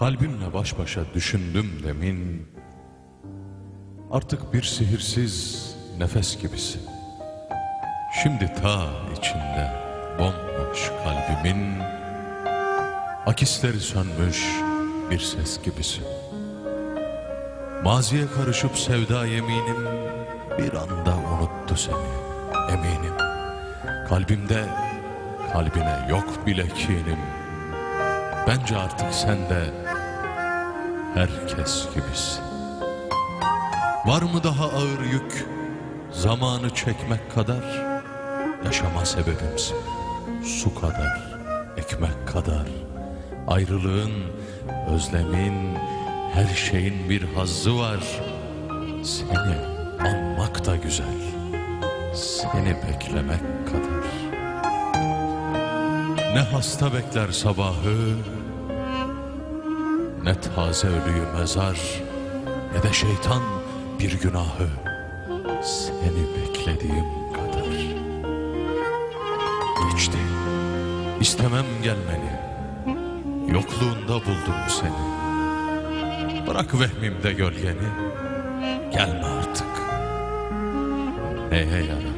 Kalbimle baş başa düşündüm demin. Artık bir sihirsiz nefes gibisin. Şimdi ta içinde bomboş kalbimin. Akisleri sönmüş bir ses gibisin. Maziye karışıp sevda yeminim. Bir anda unuttu seni eminim. Kalbimde kalbine yok bile kinim. Bence artık sen de herkes gibisin. Var mı daha ağır yük zamanı çekmek kadar? Yaşama sebebimsin. Su kadar, ekmek kadar. Ayrılığın, özlemin, her şeyin bir hazzı var. Seni anmak da güzel. Seni beklemek kadar. Ne hasta bekler sabahı, ne taze ölüyü mezar, ne de şeytan bir günahı. Seni beklediğim kadar. Geçti, istemem gelmeni, yokluğunda buldum seni. Bırak vehmimde gölgeni, gelme artık. Neye yarar